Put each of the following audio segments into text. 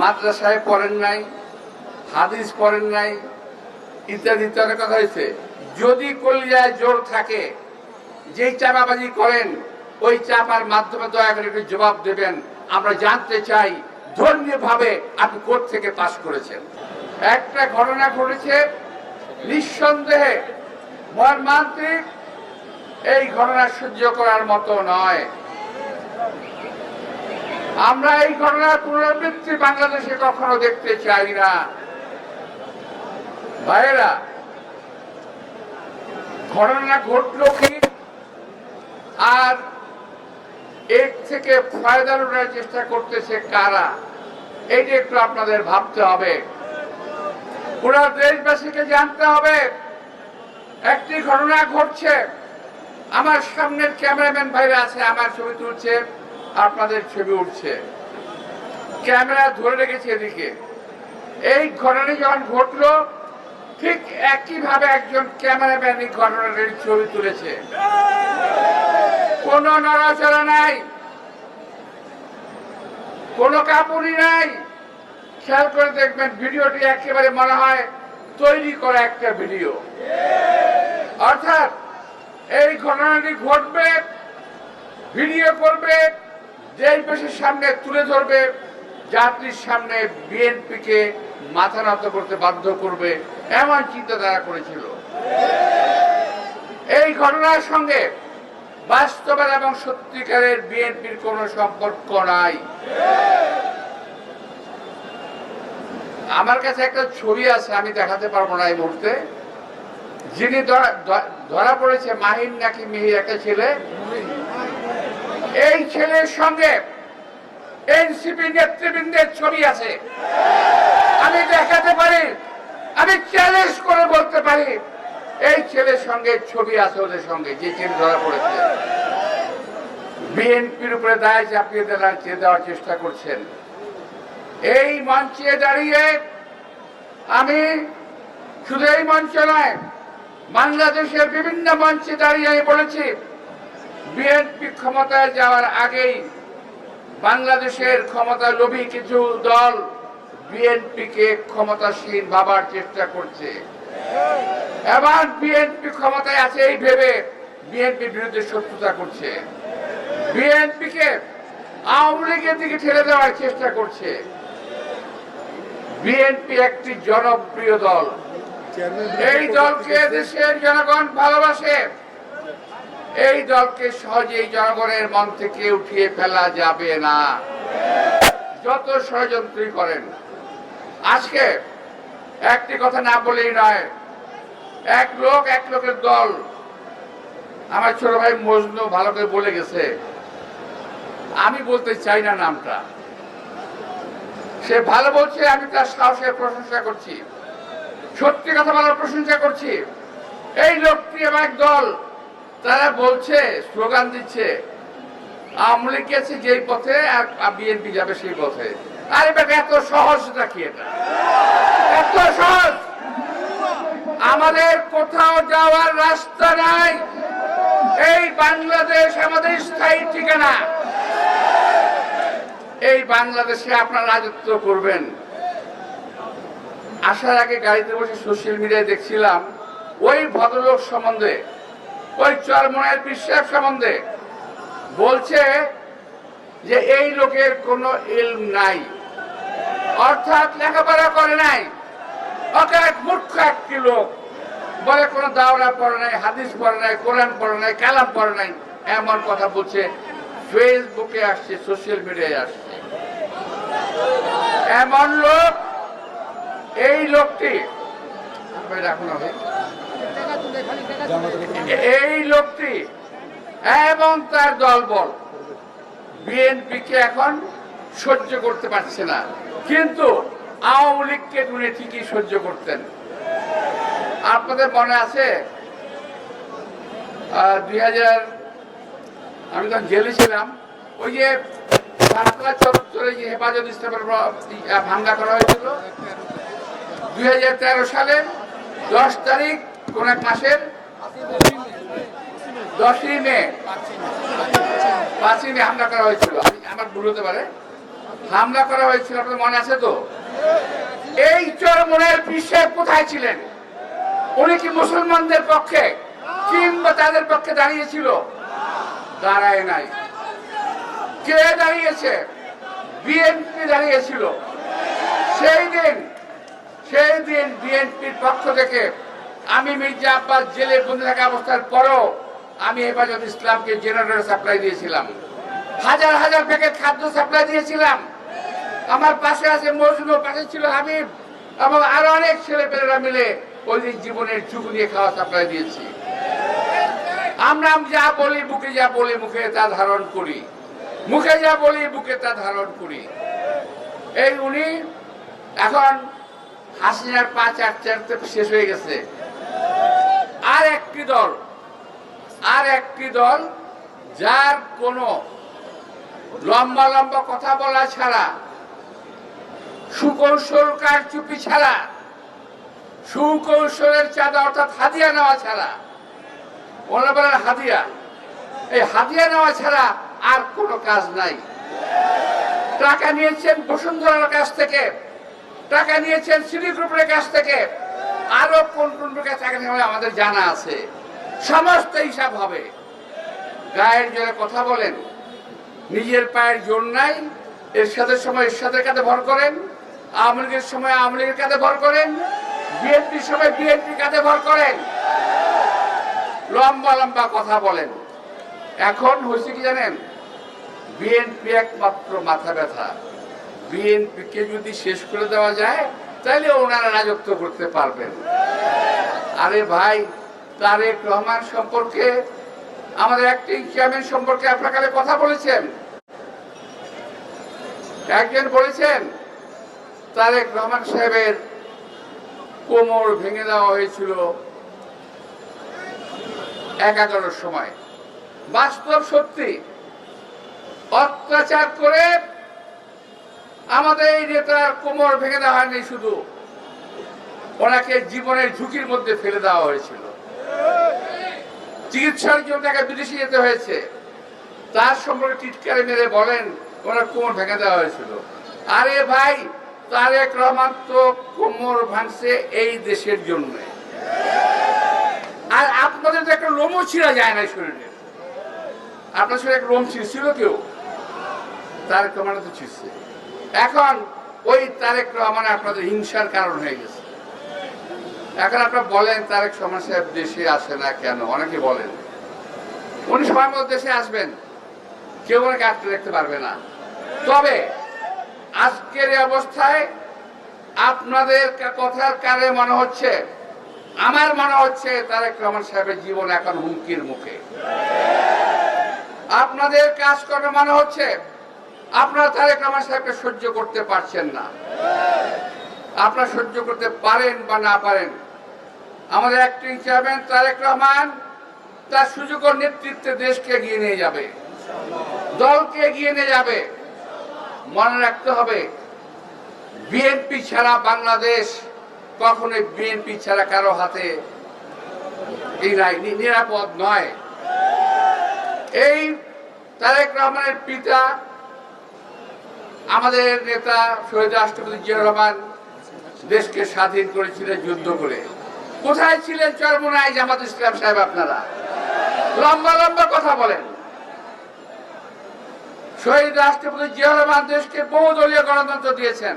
মাদ্রাসায় পড়েন নাই, হাদিস পড়েন নাই, ইত্যাদি ইত্যাদি কথা হয়েছে। যদি কলিজায় জোর থাকে, যেই চাপাবাজি করেন, ওই চাপার মাধ্যমে দয়া করে একটু জবাব দেবেন। আমরা জানতে চাই, ধর্মীয়ভাবে আপনি কোর্ট থেকে পাশ করেছেন। একটা ঘটনা ঘটেছে, নিঃসন্দেহে মর্মান্তিক, এই ঘটনা সহ্য করার মতো নয়। আমরা এই ঘটনার পুনরাবৃত্তি বাংলাদেশে কখনো দেখতে চাই না। ভাইয়েরা, ঘটনা ঘটলো কি? আর এর থেকে ফায়দা লুটার চেষ্টা করতেছে কারা? এইটা একটু আপনাদের ভাবতে হবে। পুরো দেশবাসীকে জানতে হবে, একটি ঘটনা ঘটছে। আমার সামনের ক্যামেরাম্যান ভাইরা আছে, আমার ছবি তুলছে। আপনাদের ছবি উঠছে। ক্যামেরা ধরে রেখেছে এদিকে। এই ঘটনা যখন ঘটলো, ঠিক একইভাবে একজন ক্যামেরাম্যান এই ঘটনাটির ছবি তুলেছে। কোন নড়াচড়া নাই। কোন কাপড়ই নাই। খেয়াল করে দেখবেন ভিডিওটি একেবারে মনে হয় তৈরি করা একটা ভিডিও। অর্থাৎ এই ঘটনাটি ঘটবে, ভিডিও করবে দেশ দেশের সামনে তুলে ধরবে, জাতির সামনে বিএনপিকে মাথা নত করতে বাধ্য করবে, এমন চিন্তাধারা করেছিল। এই ঘটনার সঙ্গে বাস্তবের এবং সত্যিকারের বিএনপির কোন সম্পর্ক নাই। আমার কাছে একটা ছবি আছে, আমি দেখাতে পারব না এই মুহূর্তে। যিনি ধরা- পড়েছে মাহিন নাকি মিহির একটা ছেলে এই ছেলের সঙ্গে এনসিপি নেতৃবৃন্দের ছবি আছে। আমি দেখাতে পারি, আমি চ্যালেঞ্জ করে বলতে পারি, এই ছেলের সঙ্গে ছবি আছে ওদের সঙ্গে, যে ছেলে ধরা পড়েছে। বিএনপির উপরে দায় চাপিয়ে দেওয়ার দেওয়ার চেষ্টা করছেন। এই মঞ্চে দাঁড়িয়ে আমি শুধু এই মঞ্চ নয়, বাংলাদেশের বিভিন্ন মঞ্চে দাঁড়িয়ে আমি বলেছি বিএনপি ক্ষমতায় যাওয়ার আগেই বাংলাদেশের ক্ষমতা লোভী কিছু দল বিএনপিকে ক্ষমতাসীন ভাবার চেষ্টা করছে। এবার বিএনপি ক্ষমতায় আছে এই ভেবে বিএনপি বিরুদ্ধে শত্রুতা করছে। বিএনপিকে আওয়ামী লীগের দিকে ঠেলে দেওয়ার চেষ্টা করছে। বিএনপি একটি জনপ্রিয় দল। এই দলকে দেশের জনগণ ভালোবাসে। এই দলকে সহজেই জনগণের মন থেকে উঠিয়ে ফেলা যাবে না। যত ষড়যন্ত্রই করেন। আজকে একটি কথা না বলেই নয়, এক লোক এক লোকের দল। আমার ছোট ভাই মজনু ভালো করে বলে গেছে, আমি বলতে চাই না নামটা। সে ভালো বলছে, আমি তার সাহসের প্রশংসা করছি। সত্যি কথা বলার প্রশংসা করছি। এই লোকটি আমার এক দল। তারা বলছে, স্লোগান দিচ্ছে, আওয়ামী লীগ গেছে যেই পথে, আর বিএনপি যাবে সেই পথে। আরে বেটা এত সহজ নাকি এটা? এত সহজ! আমাদের কোথাও যাওয়ার রাস্তা নাই। এই বাংলাদেশ আমাদের স্থায়ী ঠিকানা। এই বাংলাদেশে আপনারা রাজত্ব করবেন। আসার আগে গাড়িতে বসে সোশ্যাল মিডিয়ায় দেখছিলাম, ওই ভদ্রলোক সম্বন্ধে ওই চরমনের বিশ্বাস সম্বন্ধে বলছে যে এই লোকের কোনো ইলম নাই। অর্থাৎ লেখাপড়া করে নাই। এক মূর্খ একটি লোক। বলে কোনো দাওরা পড়ে নাই, হাদিস পড়ে নাই, কোরআন পড়ে নাই, কালাম পড়ে নাই, এমন কথা বলছে। ফেসবুকে আসছে, সোশ্যাল মিডিয়ায় আসছে। এমন লোক, এই লোকটি রাখুন হবে। এই লোকটি এবং তার দলবল বিএনপিকে এখন সহ্য করতে পারছে না। কিন্তু আওয়ামী লীগকে উনি ঠিকই সহ্য করতেন। আপনাদের মনে আছে? দুই হাজার আমি তখন জেলে ছিলাম, ওই যে শাহতলা চত্বরে যে হেফাজত ইসলামের ভাঙ্গা করা হয়েছিল, দুই সালের দশ তারিখ কোন এক মাসের? দশই মে। পাঁচই মে হামলা করা হয়েছিল। আমার ভুল হতে পারে। হামলা করা হয়েছিল আপনার মনে আছে তো? এই চরমনের পিসে কোথায় ছিলেন? উনি কি মুসলমানদের পক্ষে কিংবা তাদের পক্ষে দাঁড়িয়েছিল? দাঁড়ায় নাই। কে দাঁড়িয়েছে? বিএনপি দাঁড়িয়েছিল। সেই দিন সেই দিন বিএনপির পক্ষ থেকে আমি মির্জা আব্বাস জেলে বন্দি থাকা অবস্থার পরও আমি হেফাজত ইসলামকে জেনারেটর সাপ্লাই দিয়েছিলাম, হাজার হাজার প্যাকেট খাদ্য সাপ্লাই দিয়েছিলাম। আমার পাশে আছে মজনু পাশে ছিল হাবিব এবং আরও অনেক ছেলেপেলেরা মিলে ওই দিন জীবনের ঝুঁকি নিয়ে খাওয়া সাপ্লাই দিয়েছি। আমরা যা বলি, বুকে যা বলি, মুখে তা ধারণ করি। মুখে যা বলি, বুকে তা ধারণ করি। এই উনি এখন হাসিনার পা চার চারতে শেষ হয়ে গেছে। আর একটি দল, আর একটি দল যার কোনো লম্বা লম্বা কথা বলা ছাড়া, সুকৌশল কারচুপি ছাড়া, সুকৌশলের চাঁদা অর্থাৎ হাদিয়া নেওয়া ছাড়া ওনারা বলেন হাদিয়া, এই হাদিয়া নেওয়া ছাড়া আর কোনো কাজ নাই। টাকা নিয়েছেন বসুন্ধরার কাছ থেকে, টাকা নিয়েছেন সিটি গ্রুপের কাছ থেকে আরও কোন কোন কাছে টাকা নেওয়া আমাদের জানা আছে। সমস্ত হিসাব হবে। গায়ের জোরে কথা বলেন। নিজের পায়ের জোর নাই। এরশাদের সময় এরশাদের কাছে ভর করেন। আওয়ামী লীগের সময় আওয়ামী লীগের কাছে ভর করেন। বিএনপির সময় বিএনপির কাছে ভর করেন। লম্বা লম্বা কথা বলেন। এখন হয়েছে কি জানেন? বিএনপি একমাত্র মাথা ব্যথা। বিএনপিকে যদি শেষ করে দেওয়া যায় তাহলে ওনারা রাজত্ব করতে পারবেন। আরে ভাই, তারেক রহমান সম্পর্কে, আমাদের একটি চেয়ারম্যান সম্পর্কে আপনার কথা বলেছেন? একজন বলেছেন, তারেক রহমান সাহেবের কোমর ভেঙে দেওয়া হয়েছিল একাগারোর সময়। বাস্তব সত্যি, অত্যাচার করে আমাদের এই নেতার কোমর ভেঙে দেওয়া হয়নি শুধু। ওনাকে জীবনের ঝুঁকির মধ্যে ফেলে দেওয়া হয়েছিল। চিকিৎসার জন্য তাকে বিদেশে যেতে হয়েছে। তার সম্পর্কে টিটকারে মেরে বলেন, ওনার কোমর ভেঙে দেওয়া হয়েছিল। আরে ভাই, তারেক রহমান তো কোমর ভাঙছে এই দেশের জন্য। আর আপনাদের তো একটা লোমও ছিঁড়া যায় না শরীরে। আপনার শরীরে একটা লোম ছিঁড়ছিল কেউ? তারেক রহমান তো ছিঁড়ছে। এখন ওই তারেক রহমান আপনাদের হিংসার কারণ হয়ে গেছে। এখন আপনারা বলেন, তারেক রহমান সাহেব দেশে আসে না কেন? অনেকে বলেন। উনি সময় মতো দেশে আসবেন। কেউ ওনাকে আটকে রাখতে পারবে না। তবে আজকের অবস্থায় আপনাদের কথার কারে মনে হচ্ছে, আমার মনে হচ্ছে তারেক রহমান সাহেবের জীবন এখন হুমকির মুখে। আপনাদের কাজ করে মনে হচ্ছে আপনারা তারেক রহমান সাহেবকে সহ্য করতে পারছেন না। আপনারা সহ্য করতে পারেন বা না পারেন, আমাদের অ্যাক্টিং চেয়ারম্যান তারেক রহমান তার সুযোগ নেতৃত্বে দেশকে এগিয়ে নিয়ে যাবে, দলকে এগিয়ে নিয়ে যাবে। মনে রাখতে হবে বিএনপি ছাড়া বাংলাদেশ কখনোই বিএনপি ছাড়া কারও হাতে নিরাপদ নয়। এই তারেক রহমানের পিতা আমাদের নেতা শহীদ রাষ্ট্রপতি জিয়া রহমান দেশকে স্বাধীন করেছিলেন যুদ্ধ করে। কোথায় ছিলেন চরমনায় জামাত ইসলাম সাহেব আপনারা? লম্বা লম্বা কথা বলেন। শহীদ রাষ্ট্রপতি জিয়া রহমান দেশকে বহুদলীয় গণতন্ত্র দিয়েছেন।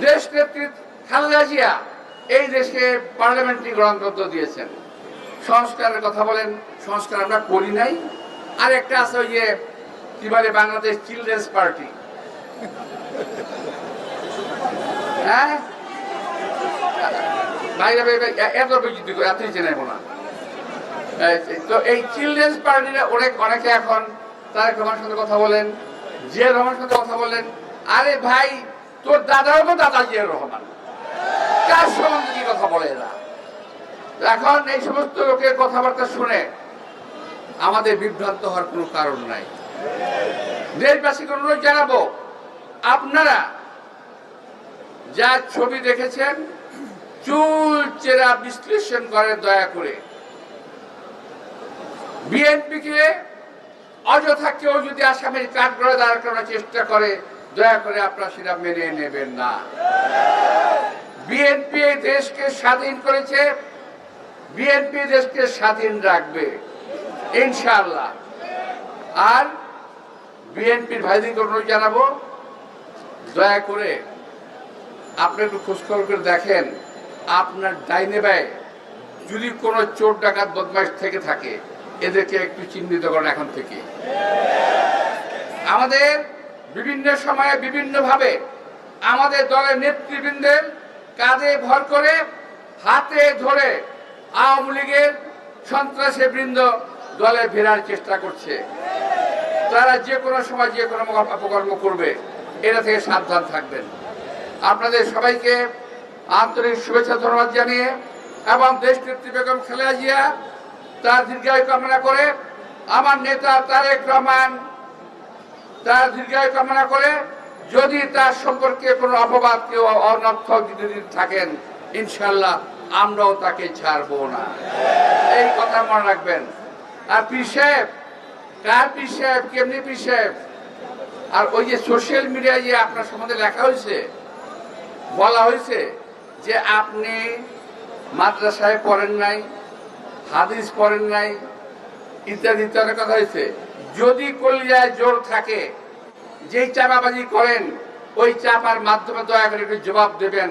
দেশ নেত্রী খালেদা জিয়া এই দেশকে পার্লামেন্টারি গণতন্ত্র দিয়েছেন। সংস্কারের কথা বলেন, সংস্কার আমরা করি নাই। আর একটা আছে ওই যে কি বলে বাংলাদেশ চিলড্রেন্স পার্টি হ্যাঁ? এত তো এই চিলড্রেন্স অনেক, অনেকে এখন কথা বলেন কথা বলেন। আরে ভাই, তোর দাদারও তো দাদা জিয়া রহমান। কার সম্বন্ধে কি কথা বলে এরা? এখন এই সমস্ত লোকের কথাবার্তা শুনে আমাদের বিভ্রান্ত হওয়ার কোনো কারণ নাই। দেশবাসীকে অনুরোধ জানাব, আপনারা যা ছবি দেখেছেন, চুল চেরা বিশ্লেষণ করেন দয়া করে। বিএনপিকে অযথা কেউ যদি আসামির কাঠ করে দাঁড় করানোর চেষ্টা করে, দয়া করে আপনারা সেটা মেনে নেবেন না। বিএনপি দেশকে স্বাধীন করেছে, বিএনপি দেশকে স্বাধীন রাখবে, ইনশাআল্লাহ। আর বিএনপির ভাইদিকে অনুরোধ জানাব, দয়া করে আপনি একটু খোঁজখবর করে দেখেন, আপনার ডাইনে ব্যয় যদি কোনো চোর ডাকাত বদমাইশ থেকে থাকে, এদেরকে একটু চিহ্নিত করেন এখন থেকে। আমাদের বিভিন্ন সময়ে বিভিন্নভাবে আমাদের দলের নেতৃবৃন্দের কাঁধে ভর করে হাতে ধরে আওয়ামী লীগের সন্ত্রাসী বৃন্দ দলে ফেরার চেষ্টা করছে। তারা যে কোনো সময় যে কোনো অপকর্ম করবে এটা থেকে সাবধান থাকবেন। আপনাদের সবাইকে আন্তরিক শুভেচ্ছা ধন্যবাদ জানিয়ে এবং দেশ নেত্রী বেগম খালেদা জিয়া তার দীর্ঘায়ু কামনা করে, আমার নেতা তারেক রহমান তার দীর্ঘায়ু কামনা করে, যদি তার সম্পর্কে কোনো অপবাদ কেউ অনর্থ যদি থাকেন ইনশাল্লাহ আমরাও তাকে ছাড়বো না। এই কথা মনে রাখবেন। আর সাহেব কার সাহেব, কেমনি সাহেব? আর ওই যে সোশ্যাল মিডিয়ায় যে আপনার সম্বন্ধে লেখা হয়েছে, বলা হয়েছে যে আপনি মাদ্রাসায় পড়েন নাই, হাদিস পড়েন নাই, ইত্যাদি ইত্যাদি কথা হয়েছে। যদি কলিজায় জোর থাকে, যেই চাপাবাজি করেন, ওই চাপার মাধ্যমে দয়া করে একটু জবাব দেবেন।